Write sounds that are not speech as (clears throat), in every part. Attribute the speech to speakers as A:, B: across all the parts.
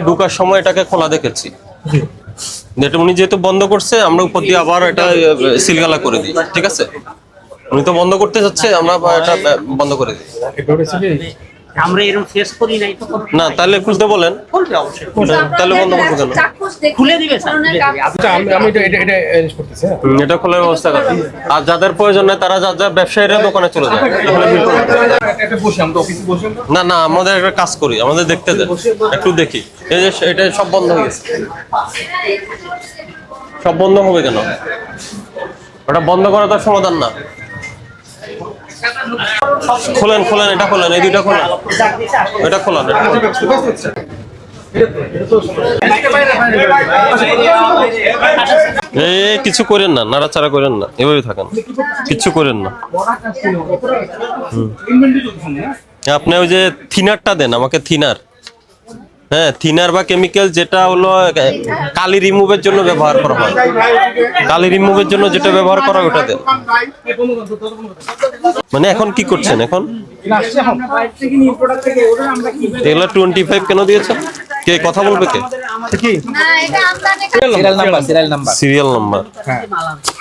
A: ঢুকার সময় এটাকে খোলা দেখেছি। এটা উনি যেহেতু বন্ধ করছে আমরা উপর দিয়ে আবার এটা সিলগালা করে দিই ঠিক আছে? উনি তো বন্ধ করতে যাচ্ছে আমরা এটা বন্ধ করে দিই।
B: আমরা এরকম ফেস করি নাই তো
A: না তাহলে খুলতে বলেন।
B: খুলবে অবশ্যই।
A: তাহলে বন্ধ করব কেন
B: খুলে দিবে।
C: আচ্ছা আমি আমি এটা করতেছি হ্যাঁ।
A: এটা খোলার ব্যবস্থা করেন। আর যাদের প্রয়োজন নেই তারা যা যা ব্যবসায়ীরা দোকানে চলে যায়। এখানে না।
C: বসে আমরা অফিসে বসে
A: না না আমাদের একটা কাজ করি আমাদের দেখতে দেন। একটু দেখি। এই যে এটা সব বন্ধ হয়ে গেছে। সব বন্ধ হবে কেন? ওটা বন্ধ করা তার সমাধান না। খোলেন খোলেন, এটা খোলেন, এই দুইটা খোলেন। এটা খোলেন কিছু করেন না, নাড়াচাড়া করেন না, এভাবে থাকেন। কিছু করেন না। আপনি ওই যে থিনারটা দেন, আমাকে থিনার। হ্যাঁ থিনার বা কেমিক্যাল যেটা হলো কালি রিমুভের জন্য ব্যবহার করা হয়। কালি রিমুভের জন্য যেটা ব্যবহার করা হয় ওটা দেন মানে এখন কি করছেন এখন? এগুলো টোয়েন্টি ফাইভ কেন দিয়েছেন? কে কথা বলবে কে?
D: Serial number serial number
A: serial number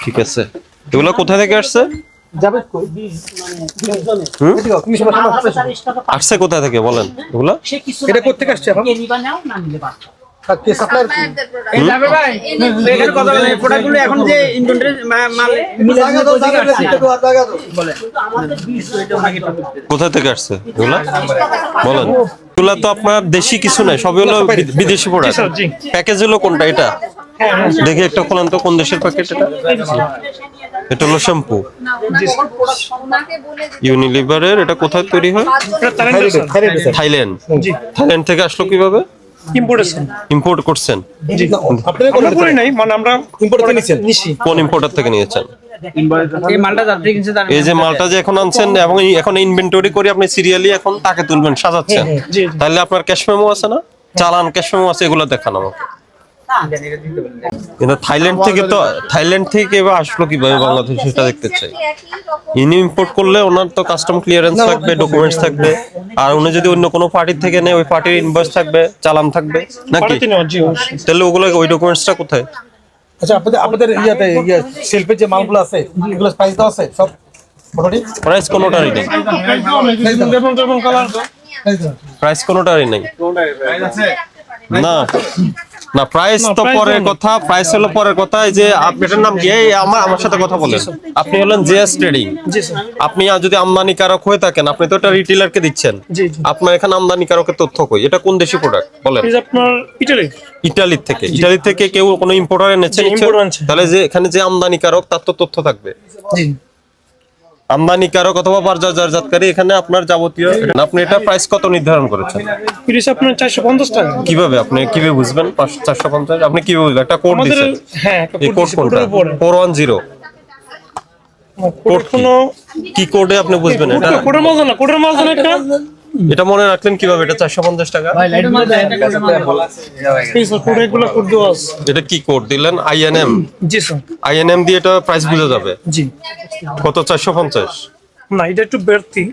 A: ঠিক আছে। এগুলো কোথা থেকে আসছে? হুম? আসছে কোথা থেকে বলেন? এগুলো?
C: এটা কোত্থেকে আসছে এখন?
B: নিবা নাও না নিলে বাদ
C: কে সাপ্লায়ার কি
D: যাবে ভাই। এখানে কথা বলেন প্রোডাক্টগুলো এখন যে ইনভেন্টরি মাল বলে
B: কিন্তু আমাদের বিশ এটা ওনাকে একটু করতে দেন।
A: কোথা থেকে আসছে? এগুলা? বলেন। এগুলা তো আপনার দেশি কিছু নাই সবই হলো বিদেশি প্রোডাক্ট প্যাকেজ হলো কোনটা? এটা? দেখি একটা খোলেন তো কোন দেশের প্যাকেট এটা? এটা হলো শ্যাম্পু। ইউনিলিভারের এটা কোথায় তৈরি হয়? থাইল্যান্ড থাইল্যান্ড থেকে আসলো কীভাবে?
E: ইম্পোর্টেশন
A: ইম্পোর্ট করছেন?
C: আপনাদের
E: আমরা করি নাই মানে আমরা
C: ইম্পোর্ট
A: কোন ইম্পোর্টার থেকে নিয়েছেন?
D: এই মালটা
A: যে মালটা যে এখন আনছেন এবং এখন ইনভেন্টরি করে আপনি সিরিয়ালি এখন তাকে তুলবেন সাজাচ্ছেন।
E: জি, জি।
A: তাহলে আপনার ক্যাশ মেমো আছে না? চালান ক্যাশ মেমো আছে এগুলো দেখান আমাকে। কিন্তু থাইল্যান্ড থেকে তো থাইল্যান্ড থেকে এবার আসলো কীভাবে বাংলাদেশ সেটা দেখতে চাই। ইনি ইম্পোর্ট করলে ওনার তো কাস্টম ক্লিয়ারেন্স থাকবে ডকুমেন্টস থাকবে। আর উনি যদি অন্য কোনো পার্টির থেকে নেয় ওই পার্টির ইনভয়েস থাকবে চালান থাকবে। নাকি? তাহলে ওগুলো ওই ডকুমেন্টসটা কোথায়?
C: আচ্ছা আপনাদের আপনাদের ইয়াতে ইয়া সেলফের যে মালগুলো আছে এগুলো প্রাইস দেওয়া আছে সব? মোটামুটি
A: প্রাইস কোনোটারই নেই। প্রাইস কোনোটারই নেই। না। না প্রাইস তো পরের কথা প্রাইস হলো পরের কথা যে আপনার নাম কি? আমার আমার সাথে কথা বলেন। আপনি হলেন জেএস ট্রেডিং। আপনি যদি আমদানিকারক হয়ে থাকেন আপনি তো এটা রিটেলারকে দিচ্ছেন। আপনার এখানে আমদানিকারকের তথ্য কই? এটা কোন দেশি প্রোডাক্ট বলেন।
E: আপনার ইটালি
A: ইটালি থেকে। ইটালি থেকে কেউ কোনো ইম্পোর্টার এনেছে
E: জি,
A: নিশ্চয়ই?
E: importer আনছে।
A: তাহলে যে এখানে যে আমদানিকারক তার তো তথ্য থাকবে।
E: জি
A: আমদানিকারক অথবা বাজারজাতকারী এখানে আপনার যাবতীয় আপনি এটা প্রাইস কত নির্ধারণ করেছেন?
E: প্রাইস আপনার চারশো পঞ্চাশ টাকা।
A: কীভাবে? আপনি কীভাবে বুঝবেন? চারশো পঞ্চাশ? আপনি কীভাবে বুঝবেন? একটা কোড দিয়েছেন।
E: হ্যাঁ একটা কোড
A: কোড
E: দিছি,
A: কোনটা?
E: কোডের
A: ফোর ওয়ান জিরো কি?
E: কোনো
A: কি কোডে আপনি বুঝবেন এটা?
E: কোডের মাল না কোডের মাল জানা একটা?
A: এটা মনে রাখলেন কীভাবে? এটা চারশো পঞ্চাশ টাকা?
E: লাইট স্যার কোড এগুলো কোড দেওয়া আছে
A: এটা কি কোড দিলেন? আইএনএম
E: জি স্যার
A: আইএনএম দিয়ে এটা প্রাইস বুঝা যাবে?
E: জি।
A: কত? চারশো পঞ্চাশ?
E: না এটা একটু বাড়তি।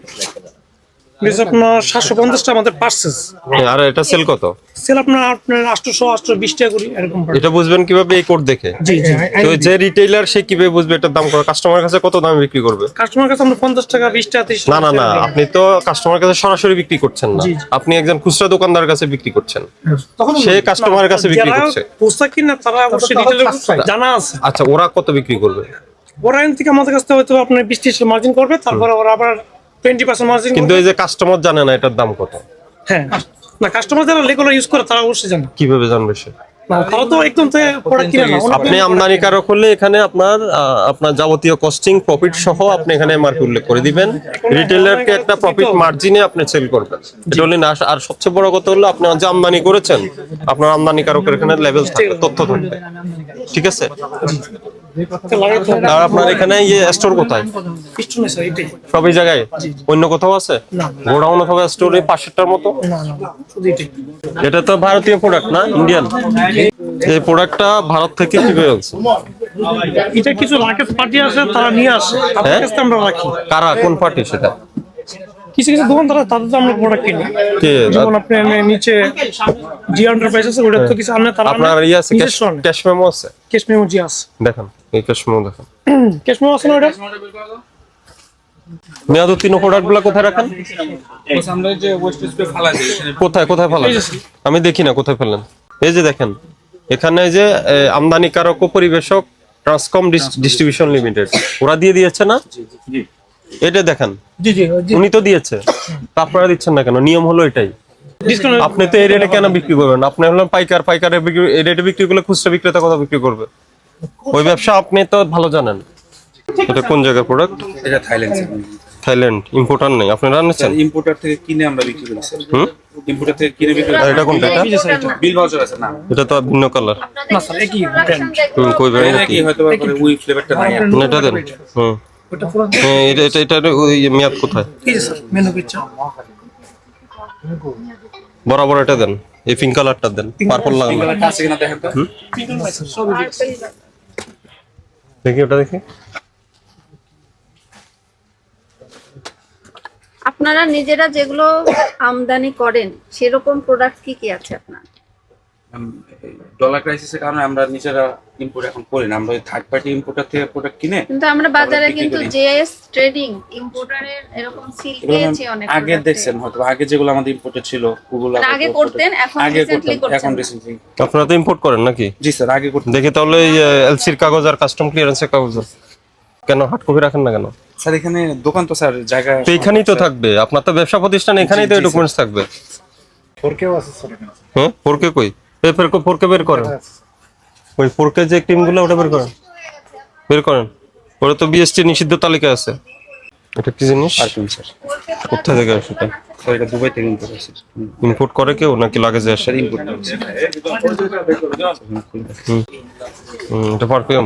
E: বেশ আপনার সাতশো পঞ্চাশটা আমাদের পার্সেস
A: আর এটা সেল কত?
E: সেল আপনার আপনার আটশোশো আটশো বিশ টাকা করি এরকম
A: এটা বুঝবেন কীভাবে এই কোড দেখে?
E: জি জি।
A: তো যে রিটেইলার সে কীভাবে বুঝবে এটার দাম কত? কাস্টমার কাছে কত দামে বিক্রি করবে?
E: কাস্টমার কাছে আমরা পঞ্চাশ টাকা বিশ টাকা তিরিশ
A: না না না আপনি তো কাস্টমার কাছে সরাসরি বিক্রি করছেন না। আপনি একজন খুচরা দোকানদার কাছে বিক্রি করছেন। সে কাস্টমারের কাছে বিক্রি করছে।
E: কিনা তারা অবশ্যই জানা আছে।
A: আচ্ছা ওরা কত বিক্রি করবে?
E: ওরা এখান থেকে আমাদের কাছ থেকে হয়তো আপনার বিশ ত্রিশ মার্জিন করবে তারপরে ওরা আবার টোয়েন্টি পার্সেন্ট মার্জিন
A: কিন্তু এই যে কাস্টমার জানে না এটার দাম কত।
E: হ্যাঁ। না কাস্টমার যারা রেগুলার ইউজ করে তারা অবশ্যই জানে।
A: কীভাবে জানবে সে?
E: না তারা তো একদম প্রোডাক্ট কিনে না
A: আপনি আমদানিকারক হলে এখানে আপনার আপনার যাবতীয় কস্টিং প্রফিট সহ আপনি এখানে উল্লেখ করে দিবেন। রিটেলারকে একটা প্রফিট মার্জিনে আপনি সেল করবেন। এটা হলে না আর সবচেয়ে বড় কথা হলো আপনি যে আমদানি করেছেন আপনার আমদানিকারকের এখানে লেভেল থাকবে তথ্য থাকবে। ঠিক আছে? আর আপনার এখানে ইয়ে স্টোর কোথায় সবই জায়গায়? অন্য কোথাও আছে? গোডাউন অথবা স্টোরে পাশেরটার মতো? এটা তো ভারতীয় প্রোডাক্ট না? ইন্ডিয়ান এই প্রোডাক্টটা ভারত থেকে কীভাবে হচ্ছে
E: এটা কিছু লাকেজ পার্টি আছে তারা নিয়ে আসে।
A: হ্যাঁ?
E: আমরা রাখি।
A: কারা? কোন পার্টি সেটা?
E: কিছু কিছু দোকান তারা তাদের তো আমরা প্রোডাক্ট কিনি। যেমন আপনি নিচে জি এন্টারপ্রাইজ আছে ওটা তো কিছু আমরা তারা
A: আপনার ইয়ে আছে ক্যাশ মেমো আছে?
E: ক্যাশ মেমো জি আছে।
A: দেখেন এই ক্যাশ মেমো দেখেন। (clears throat)
E: ক্যাশ মেমো আছে না ওটা
A: মেয়াদ উত্তীর্ণ প্রোডাক্টগুলা কোথায় রাখেন? কোথায় কোথায় ফেলেন? আমি দেখি না কোথায় ফেলেন। এই যে দেখেন এখানে যে আমদানিকারক ও পরিবেশক ট্রান্সকম ডিস্ট্রিবিউশন লিমিটেড ওরা দিয়ে দিয়েছে না? এটা দেখেন।
E: জি জি
A: উনি তো দিয়েছে। আপনারা দিচ্ছেন না কেন? নিয়ম হলো এটাই। আপনি তো এই রেটে কেন বিক্রি করবেন? আপনি হলো পাইকার পাইকারে এই রেটে বিক্রি করলে খুচরা বিক্রেতা কত বিক্রি করবে? ওই ব্যবসা আপনি তো ভালো জানেন। এটা কোন জায়গার প্রোডাক্ট
F: এটা থাইল্যান্ড
A: থাইল্যান্ড। ইম্পোর্টার নেই। আপনারা আনছেন
F: ইম্পোর্টার থেকে কিনে আমরা বিক্রি করি স্যার ইম্পোর্টার থেকে কিনে বিক্রি
A: আর এটা কোনটা? এটা
F: বিল ভাউচার আছে না।
A: এটা তো ভিন্ন কালার
E: না স্যার একই ব্র্যান্ড
A: হুম কই ব্র্যান্ড
F: কি হয়তো করে উই ফ্লেভারটা নাই।
A: এটা দেন। হুম। এটা এটা মেয়াদ কোথায়? বরাবর এটা দেন এই পিঙ্ক কালারটা দেন পার্পল লাগানো। দেখি ওটা দেখি।
G: আপনারা নিজেরা যেগুলো আমদানি করেন সেরকম প্রোডাক্ট কি কি আছে আপনার?
F: ডলার ক্রাইসিসের কারণে আমরা নিজেরা ইম্পোর্ট এখন করি না। আমরা থার্ড পার্টি ইম্পোর্টার থেকে প্রোডাক্ট কিনে
G: কিন্তু আমরা বাজারে কিন্তু জেএস ট্রেডিং ইম্পোর্টারের এরকম সিল পেয়েছি অনেক
F: আগে দেখছেন হয়তো। আগে যেগুলো আমাদের ইম্পোর্টেড ছিল ওগুলো
G: মানে আগে করতেন, এখন
F: আগে করতেন এখন রিসেন্টলি
A: আপনারা তো ইম্পোর্ট করেন নাকি?
F: জি স্যার আগে করতেন
A: দেখি তাহলে এই এলসির কাগজ আর কাস্টম ক্লিয়ারেন্সের কাগজ। কেন হার্ড কপি রাখেন না কেন?
F: স্যার এখানে দোকান তো স্যার জায়গা
A: তো এখানেই তো থাকবে। আপনার তো ব্যবসা প্রতিষ্ঠান এখানেই তো ডকুমেন্টস থাকবে। হ্যাঁ ফোরকে কই? এই ফোরকে ফোরকে বের করেন। ওই ফোরকে যে টিমগুলো ওটা বের করেন। বের করেন। ওটা তো বিএসটি নিষিদ্ধ তালিকা আছে। এটা কি জিনিস?
F: পারফিউম স্যার
A: কোথা থেকে আসে এটা?
F: স্যার এটা দুবাই থেকে ইম্পোর্ট আছে
A: ইম্পোর্ট করে কেউ নাকি লাগেজে আসে?
F: ইম্পোর্ট
A: হুম, এটা পারফিউম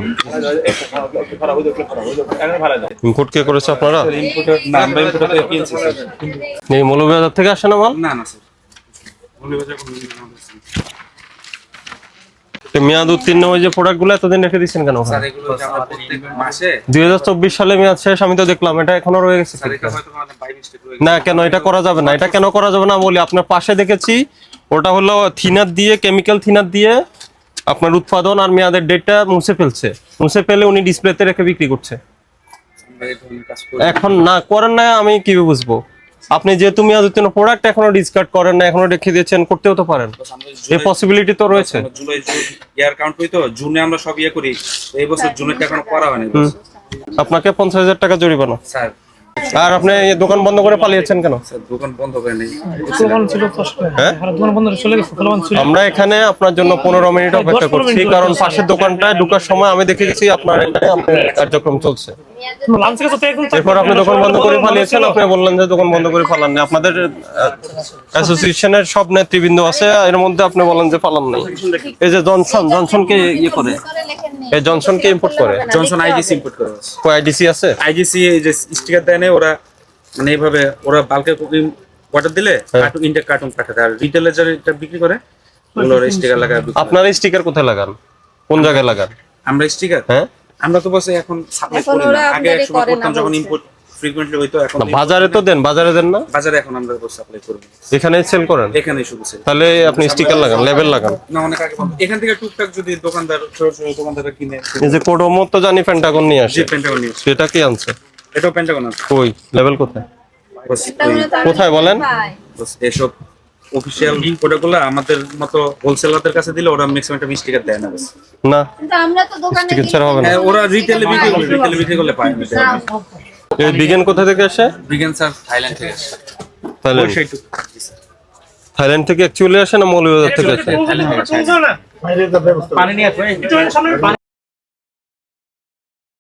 A: ইম্পোর্ট কে করেছে আপনারা?
F: না আমরা ইম্পোর্টার থেকে কিনছি স্যার।
A: এই মৌলভীবাজার থেকে আসে না মাল?
F: না না স্যার। মৌলভীবাজার কোনো
A: মেয়াদ উত্তীর্ণ যে প্রোডাক্টগুলো এতদিন রেখে দিচ্ছেন কেন দুই হাজার চব্বিশ সালে মেয়াদ শেষ আমি তো দেখলাম এটা এখনও রয়ে গেছে না কেন এটা করা যাবে না? এটা কেন করা যাবে না বলি আপনার পাশে দেখেছি ওটা হলো থিনার দিয়ে কেমিক্যাল থিনার দিয়ে আপনার উৎপাদন আর মেয়াদের ডেটটা মুছে ফেলছে। মুছে ফেলে উনি ডিসপ্লেতে রেখে বিক্রি করছে। এখন না করেন না আমি কীভাবে বুঝব? আপনি যেহেতু মেয়াদ উত্তীর্ণ প্রোডাক্ট এখনও ডিসকার্ড করেন না এখনও রেখে দিয়েছেন করতেও তো পারেন। এই পসিবিলিটি তো রয়েছে।
F: জুলাই ইয়ার কাউন্ট জুনে আমরা সব ইয়ে করি এই বছর জুনেরটা এখনও করা হয়নি।
A: আপনাকে পঞ্চাশ হাজার টাকা জরিমানা।
F: স্যার
A: আর আপনি দোকান বন্ধ করে পালিয়েছেন কেন?
F: দোকান বন্ধ করে নেই।
E: ছিল
A: হ্যাঁ?
E: দোকান বন্ধ চলে গেছে ছিল।
A: আমরা এখানে আপনার জন্য পনেরো মিনিট অপেক্ষা করছি কারণ পাশের দোকানটায় ঢোকার সময় আমি দেখেছি আপনার এখানে আপনার কার্যক্রম চলছে।
E: লাঞ্চ গেছে তো এখন
A: এরপর আপনি দোকান বন্ধ করে পালিয়েছেন। আপনি বললেন যে দোকান বন্ধ করে পালান না আপনাদের অ্যাসোসিয়েশনের সব নেতৃবৃন্দ আছে এর মধ্যে আপনি বলেন যে পালান নাই। এই যে জনসন জনসনকে ইয়ে করে। এই জনসনকে ইম্পোর্ট করে?
F: জনসন আইজিসি ইম্পোর্ট করে
A: কো আইডিসি আছে?
F: আইজিসি এই যে স্টিকার দেয় না ওরা মানে এইভাবে ওরা বালকে অর্ডার দিলে কার্টুন ইন্ডিয়া কার্টুন পাঠাতে আর রিটেলে যারা এটা বিক্রি করে ওগুলোর স্টিকার লাগায় আপনারা
A: আপনার স্টিকার কোথায় লাগান? কোন জায়গায় লাগান?
F: আমরা স্টিকার
A: হ্যাঁ?
F: আমরা তো বসে এখন সাপ্লাই করি না। আগে একসময় করতাম যখন ইম্পোর্ট ফ্রিকোয়েন্টলি হইতো এখন
A: বাজারে তো দেন বাজারে দেন না?
F: বাজারে এখন আমরা সাপ্লাই করব।
A: এখানে সেল করেন?
F: এখানে শুধু sale।
A: তাহলে আপনি স্টিকার লাগান লেবেল লাগান।
F: না অনেক আগে। এখান থেকে টুকটাক যদি দোকানদার ছোট ছোট দোকানদাররা কিনে
A: এই যে কোডোমো তো জানি পেন্টাগন নিয়ে আসে।
F: যে পেন্টাগন নিউজ
A: সেটা কি আনছে?
F: এটাও পেন্টাগন আছে।
A: কই? লেভেল কোথায়? কোথায় বলেন?
F: এসব অফিসিয়াল প্রোডাক্টগুলো আমাদের মতো হোলসেলারদের কাছে দিলে ওরা ম্যাক্সিমাম একটা স্টিকার দেয় না বাস।
A: না।
G: কিন্তু আমরা তো দোকানে
A: স্টিকার ছাড়া হবে না।
F: হ্যাঁ, ওরা রিটেলে বিক্রি করে রিটেলে বিক্রি করলে পায় না
A: বিজ্ঞান কোথা থেকে আসে?
F: বিজ্ঞান স্যার থাইল্যান্ড থেকে আসে।
A: থাইল্যান্ড। থাইল্যান্ড থেকে অ্যাকচুয়ালি আসে না মৌলভীবাজার থেকে আসে?
E: পানি নিয়ে